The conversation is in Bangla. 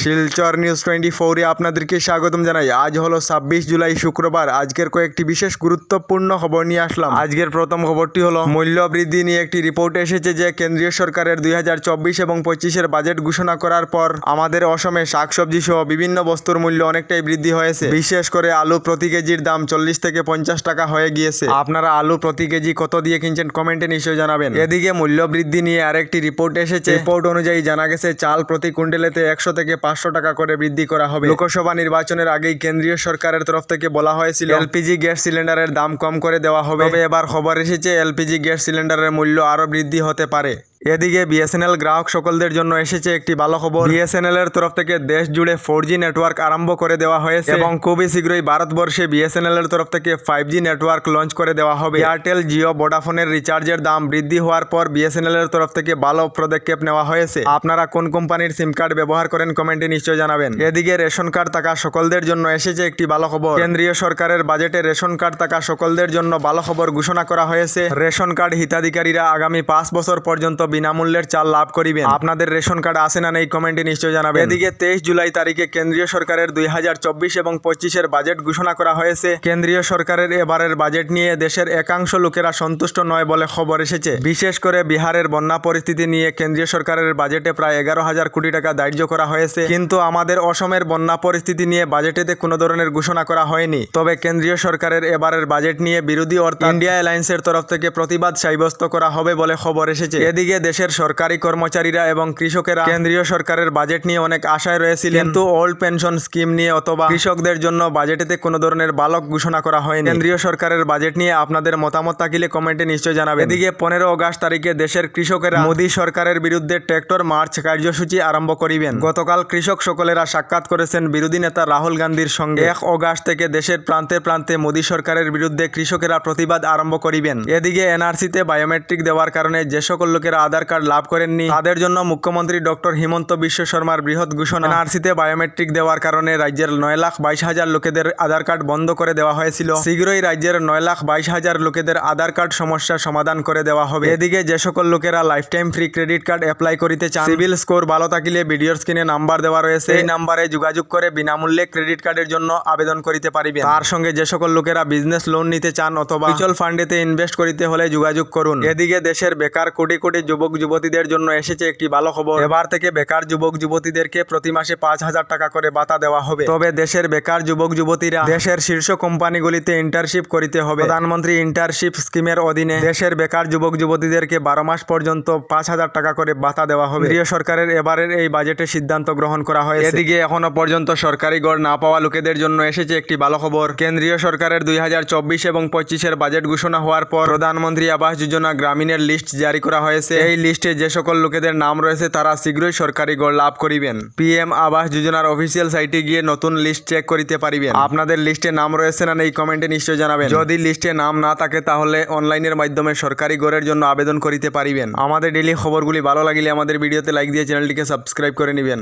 শিলচর নিউজ টোয়েন্টি ফোরে আপনাদেরকে স্বাগতম জানাই। আজ হলো ছাব্বিশ জুলাই শুক্রবার। আজকের কয়েকটি বিশেষ গুরুত্বপূর্ণ খবর নিয়ে আসলাম। আজকের প্রথম খবরটি হলো মূল্য বৃদ্ধি নিয়ে একটি রিপোর্ট এসেছে যে কেন্দ্রীয় সরকারের দুই হাজার চব্বিশ এবং পঁচিশের বাজেট ঘোষণা করার পর আমাদের অসমে শাকসবজি সহ বিভিন্ন বস্তুর মূল্য অনেকটাই বৃদ্ধি হয়েছে। বিশেষ করে আলু প্রতি কেজির দাম চল্লিশ থেকে পঞ্চাশ টাকা হয়ে গিয়েছে। আপনারা আলু প্রতি কেজি কত দিয়ে কিনছেন কমেন্টে নিশ্চয়ই জানাবেন। এদিকে মূল্য বৃদ্ধি নিয়ে আরেকটি রিপোর্ট এসেছে। রিপোর্ট অনুযায়ী জানা গেছে, চাল প্রতি কুইন্টালেতে একশো থেকে পাঁচশো টাকা করে বৃদ্ধি করা হবে। লোকসভা নির্বাচনের আগেই কেন্দ্রীয় সরকারের তরফ থেকে বলা হয়েছিল, এলপিজি গ্যাস সিলিন্ডারের দাম কম করে দেওয়া হবে। এবার খবর এসেছে, এলপিজি গ্যাস সিলিন্ডারের মূল্য আরও বৃদ্ধি হতে পারে। এদিকে বিএসএনএল গ্রাহক সকলদের জন্য এসেছে একটি ভালো খবর। বিএসএনএল এর তরফ থেকে দেশ জুড়ে ফোর জি নেটওয়ার্ক আরম্ভ করে দেওয়া হয়েছে। এবং খুবই শীঘ্রই ভারতবর্ষে বিএসএনএল এর তরফ থেকে ফাইভ জি নেটওয়ার্ক লঞ্চ করে দেওয়া হবে। এয়ারটেল জিও ভোডাফোনের রিচার্জের দাম বৃদ্ধি হওয়ার পর বিএসএনএল এর তরফ থেকে ভালো পদক্ষেপ নেওয়া হয়েছে। আপনারা কোন কোম্পানির সিম কার্ড ব্যবহার করেন কমেন্টে নিশ্চয় জানাবেন। এদিকে রেশন কার্ড থাকা সকলদের জন্য এসেছে একটি ভালো খবর। কেন্দ্রীয় সরকারের বাজেটে রেশন কার্ড থাকা সকলদের জন্য ভালো খবর ঘোষণা করা হয়েছে। রেশন কার্ড হিতাধিকারীরা আগামী পাঁচ বছর পর্যন্ত বিনামূল্যের চাল লাভ করিবেন। আপনাদের রেশন কার্ড আছে না নেই কমেন্টে নিশ্চয় জানাবেন। এদিকে তেইশ জুলাই তারিখে কেন্দ্রীয় সরকারের দুই হাজার চব্বিশ এবং পঁচিশের বাজেট ঘোষণা করা হয়েছে। কেন্দ্রীয় সরকারের এবারের বাজেট নিয়ে দেশের একাংশ লোকেরা সন্তুষ্ট নয় বলে খবর এসেছে। বিশেষ করে বিহারের বন্যা পরিস্থিতি নিয়ে কেন্দ্রীয় সরকারের বাজেটে প্রায় এগারো হাজার কোটি টাকা ধার্য করা হয়েছে। কিন্তু আমাদের অসমের বন্যা পরিস্থিতি নিয়ে বাজেটেতে কোনো ধরনের ঘোষণা করা হয়নি। তবে কেন্দ্রীয় সরকারের এবারের বাজেট নিয়ে বিরোধী অর্থাৎ ইন্ডিয়া অ্যালায়েন্সের তরফ থেকে প্রতিবাদ সাব্যস্ত করা হবে বলে খবর এসেছে। এদিকে দেশের সরকারি কর্মচারীরা এবং কৃষকেরা কেন্দ্রীয় সরকারের বাজেট নিয়ে অনেক আশায় রয়েছিলেন। কিন্তু ওল্ড পেনশন স্কিম নিয়ে অথবা কৃষকদের জন্য বাজেটেতে কোনো ধরনের বালক ঘোষণা করা হয়নি। কেন্দ্রীয় সরকারের বাজেট নিয়ে আপনাদের মতামত থাকিলে কমেন্টে নিশ্চয় জানাবেন। এদিকে পনেরো অগাস্ট তারিখে দেশের কৃষকেরা মোদী সরকারের বিরুদ্ধে ট্র্যাক্টর মার্চ কার্যসূচি আরম্ভ করিবেন। গতকাল কৃষক সকলেরা সাক্ষাৎ করেছেন বিরোধী নেতা রাহুল গান্ধীর সঙ্গে। এক অগাস্ট থেকে দেশের প্রান্তে প্রান্তে মোদী সরকারের বিরুদ্ধে কৃষকেরা প্রতিবাদ আরম্ভ করিবেন। এদিকে এনআরসিতে বায়োমেট্রিক দেওয়ার কারণে যে সকল লোকেরা আধার কার্ড লাভ করেননি। তাদের জন্য মুখ্যমন্ত্রী ডক্টর হিমন্ত বিশ্ব শর্মার বৃহৎ ঘোষণা। এনআরসিতে বায়োমেট্রিক দেওয়ার কারণে রাজ্যের নয় লাখ বাইশ হাজার লোকেদের আধার কার্ড বন্ধ করে দেওয়া হয়েছিল। শীঘ্রই রাজ্যের নয় লাখ বাইশ হাজার লোকেদের আধার কার্ড সমস্যার সমাধান করে দেওয়া হবে। এদিকে যে সকল লোকেরা life time free credit card apply করিতে চান সিভিল স্কোর ভালো থাকলে ভিডিওর স্ক্রিনে নাম্বার দেওয়া রয়েছে। এই নাম্বারে যোগাযোগ করে বিনামূল্যে ক্রেডিট কার্ডের জন্য আবেদন করিতে পারিবেন। তার সঙ্গে যে সকল লোকেরা বিজনেস লোন নিতে চান অথবা মিউচুয়াল ফান্ডেতে ইনভেস্ট করিতে হলে যোগাযোগ করুন। এদিকে দেশের বেকার কোটি কোটি যুবক যুবতীদের জন্য এসেছে একটি ভালো খবর। এবার থেকে বেকার যুবক যুবতীদেরকে প্রতি মাসে পাঁচ হাজার টাকা করে ভাতা দেওয়া হবে। তবে দেশের বেকার যুবক যুবতীরা দেশের শীর্ষ কোম্পানিগুলিতে ইন্টার্নশিপ করিতে হবে। প্রধানমন্ত্রী ইন্টার্নশিপ স্কিমের অধীনে দেশের বেকার যুবক যুবতীদেরকে বারো মাস পর্যন্ত পাঁচ হাজার টাকা করে ভাতা দেওয়া হবে। কেন্দ্রীয় সরকারের এবারের এই বাজেটে সিদ্ধান্ত গ্রহণ করা হয় এদিকে এখনও পর্যন্ত সরকারি গড় না পাওয়া লোকেদের জন্য এসেছে একটি ভালো খবর। কেন্দ্রীয় সরকারের দুই হাজার চব্বিশ এবং পঁচিশের বাজেট ঘোষণা হওয়ার পর প্রধানমন্ত্রী আবাস যোজনা গ্রামীণের লিস্ট জারি করা হয়েছে। এই লিস্টে যে সকল লোকেদের নাম রয়েছে, তারা শীঘ্রই সরকারি গড় লাভ করিবেন। পিএম আবাস যোজনার অফিসিয়াল সাইটে গিয়ে নতুন লিস্ট চেক করিতে পারিবেন। আপনাদের লিস্টে নাম রয়েছে না এই কমেন্টে নিশ্চয় জানাবেন। যদি লিস্টে নাম না থাকে, তাহলে অনলাইনের মাধ্যমে সরকারি গড়ের জন্য আবেদন করিতে পারিবেন। আমাদের ডেলি খবরগুলি ভালো লাগিলে আমাদের ভিডিওতে লাইক দিয়ে চ্যানেলটিকে সাবস্ক্রাইব করে নেবেন।